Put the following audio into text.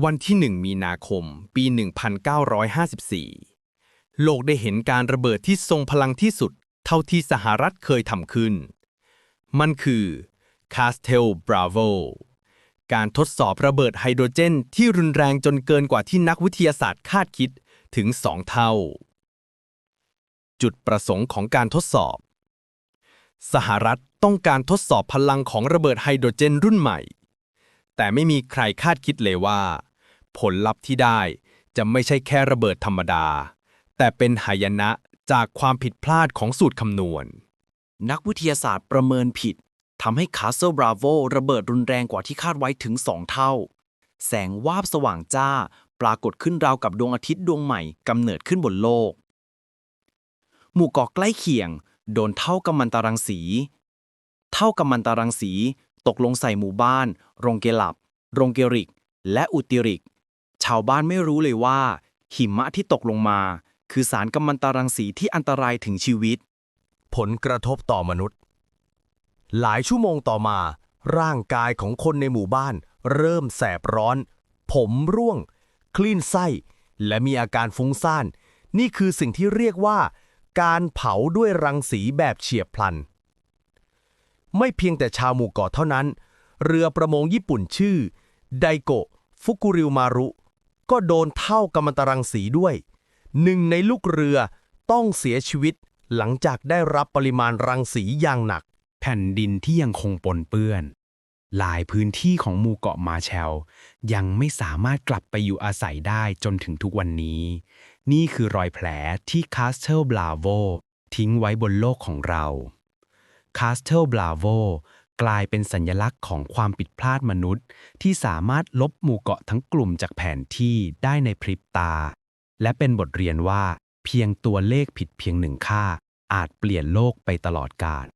วันที่ 1 มีนาคม ปี 1954 โลกได้เห็นการระเบิดที่ทรงพลังที่สุด เท่าที่สหรัฐเคยทำขึ้น มันคือ Castel Bravo การทดสอบระเบิดไฮโดรเจนที่รุนแรงจนเกินกว่าที่นักวิทยาศาสตร์คาดคิดถึง2เท่า จุดประสงค์ของการทดสอบ สหรัฐต้องการทดสอบพลังของระเบิดไฮโดรเจนรุ่นใหม่ แต่ไม่มีใครคาดคิดเลยว่า ผลลัพธ์ที่ได้จะไม่ใช่แค่ระเบิดธรรมดา แต่เป็นหายนะจากความผิดพลาดของสูตรคำนวณ นักวิทยาศาสตร์ประเมินผิดทำให้ Castle Bravo ระเบิดรุนแรงกว่าที่คาดไว้ถึง2เท่า แสงวาบสว่างจ้า ปรากฏขึ้นราวกับดวงอาทิตย์ดวงใหม่กำเนิดขึ้นบนโลก หมู่เกาะใกล้เคียง โดนเท่ากัมมันตรังสี เท่ากัมมันตรังสี ตกลงใส่หมู่บ้าน โรงเกลับ โรงเกริก และอุติริก ชาวบ้านไม่รู้เลยว่า หิมะที่ตกลงมา คือสารกัมมันตรังสีที่อันตรายถึงชีวิต ผลกระทบต่อมนุษย์ หลายชั่วโมงต่อมา ร่างกายของคนในหมู่บ้าน เริ่มแสบร้อน ผมร่วง คลื่นไส้ และมีอาการฟุ้งซ่าน นี่คือสิ่งที่เรียกว่า การเผาด้วยรังสีแบบเฉียบพลัน ไม่เพียงแต่ชาวหมู่เกาะเท่านั้น เรือประมงญี่ปุ่นชื่อ ไดโกะฟุกุริวมารุ ก็โดนเท่ากัมมันตรังสีด้วย หนึ่งในลูกเรือต้องเสียชีวิตหลังจากได้รับปริมาณรังสีอย่างหนัก แผ่นดินที่ยังคงปนเปื้อน หลายพื้นที่ของหมู่เกาะมาแชล ยังไม่สามารถกลับไปอยู่อาศัยได้จนถึงทุกวันนี้ นี่คือรอยแผลที่ Castle Bravo ทิ้งไว้บนโลกของเรา Castle Bravo กลายเป็นสัญลักษณ์ของความผิดพลาดมนุษย์ ที่สามารถลบหมู่เกาะทั้งกลุ่มจากแผนที่ได้ในพริบตา และเป็นบทเรียนว่า เพียงตัวเลขผิดเพียงหนึ่งค่า อาจเปลี่ยนโลกไปตลอดกาล